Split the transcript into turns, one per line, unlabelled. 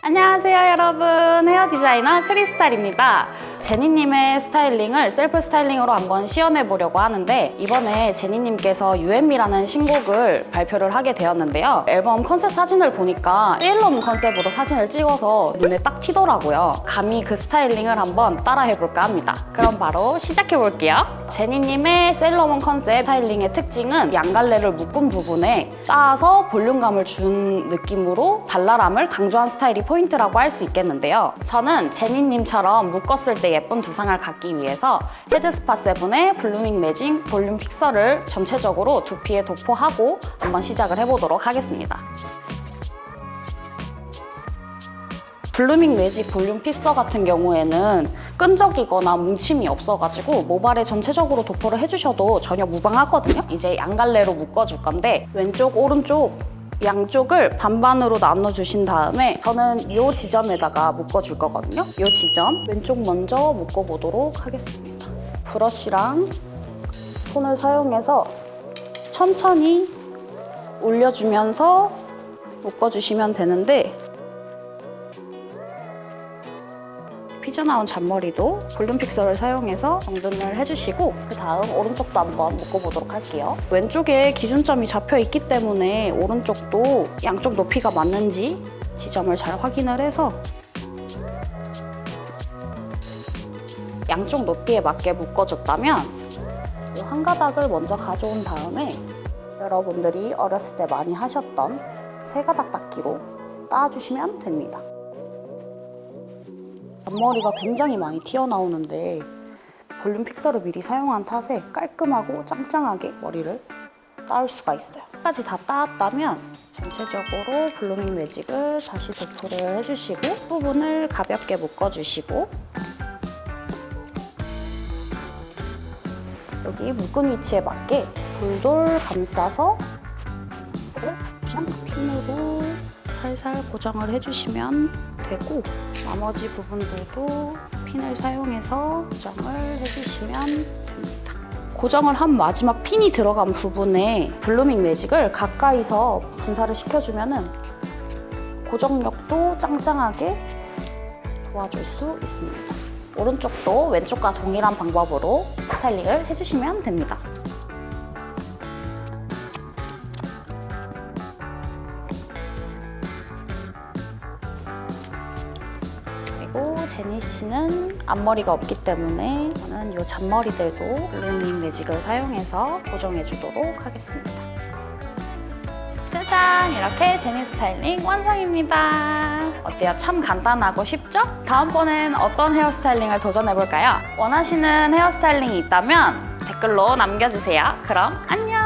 안녕하세요 여러분. 헤어 디자이너 크리스탈입니다 제니님의 스타일링을 셀프 스타일링으로 한번 시연해 보려고 하는데 이번에 제니님께서 UM이라는 신곡을 발표를 하게 되었는데요. 앨범 컨셉 사진을 보니까 세일러문 컨셉으로 사진을 찍어서 눈에 딱 튀더라고요. 감히 그 스타일링을 한번 따라해 볼까 합니다. 그럼 바로 시작해 볼게요. 제니님의 세일러문 컨셉 스타일링의 특징은 양갈래를 묶은 부분에 쌓아서 볼륨감을 준 느낌으로 발랄함을 강조한 스타일이 포인트라고 할 수 있겠는데요. 저는 제니님처럼 묶었을 때 예쁜 두상을 갖기 위해서 헤드스파 세븐의 블루밍 매징 볼륨 픽서를 전체적으로 두피에 도포하고 한번 시작을 해보도록 하겠습니다. 블루밍 매직 볼륨 픽서 같은 경우에는 끈적이거나 뭉침이 없어가지고 모발에 전체적으로 도포를 해주셔도 전혀 무방하거든요. 이제 양갈래로 묶어줄 건데 왼쪽, 오른쪽 양쪽을 반반으로 나눠 주신 다음에 저는 이 지점에다가 묶어 줄 거거든요. 이 지점 왼쪽 먼저 묶어 보도록 하겠습니다. 브러쉬랑 손을 사용해서 천천히 올려주면서 묶어주시면 되는데 삐져나온 잔머리도 볼륨 픽서를 사용해서 정돈을 해주시고 그 다음 오른쪽도 한번 묶어보도록 할게요. 왼쪽에 기준점이 잡혀 있기 때문에 오른쪽도 양쪽 높이가 맞는지 지점을 잘 확인을 해서 양쪽 높이에 맞게 묶어줬다면 이한 가닥을 먼저 가져온 다음에 여러분들이 어렸을 때 많이 하셨던 세 가닥 닦기로 따주시면 됩니다. 앞머리가 굉장히 많이 튀어나오는데 볼륨 픽서를 미리 사용한 탓에 깔끔하고 짱짱하게 머리를 따올 수가 있어요. 끝까지 다 따았다면 전체적으로 블루밍 매직을 다시 도포를 해주시고 부분을 가볍게 묶어주시고 여기 묶은 위치에 맞게 돌돌 감싸서 핀으로 살살 고정을 해주시면 되고 나머지 부분들도 핀을 사용해서 고정을 해주시면 됩니다. 고정을 한 마지막 핀이 들어간 부분에 블루밍 매직을 가까이서 분사를 시켜주면 고정력도 짱짱하게 도와줄 수 있습니다. 오른쪽도 왼쪽과 동일한 방법으로 스타일링을 해주시면 됩니다. 제니 씨는 앞머리가 없기 때문에 저는 이 잔머리들도 블루밍 매직을 사용해서 고정해 주도록 하겠습니다. 짜잔! 이렇게 제니 스타일링 완성입니다. 어때요? 참 간단하고 쉽죠? 다음번엔 어떤 헤어스타일링을 도전해볼까요? 원하시는 헤어스타일링이 있다면 댓글로 남겨주세요. 그럼 안녕!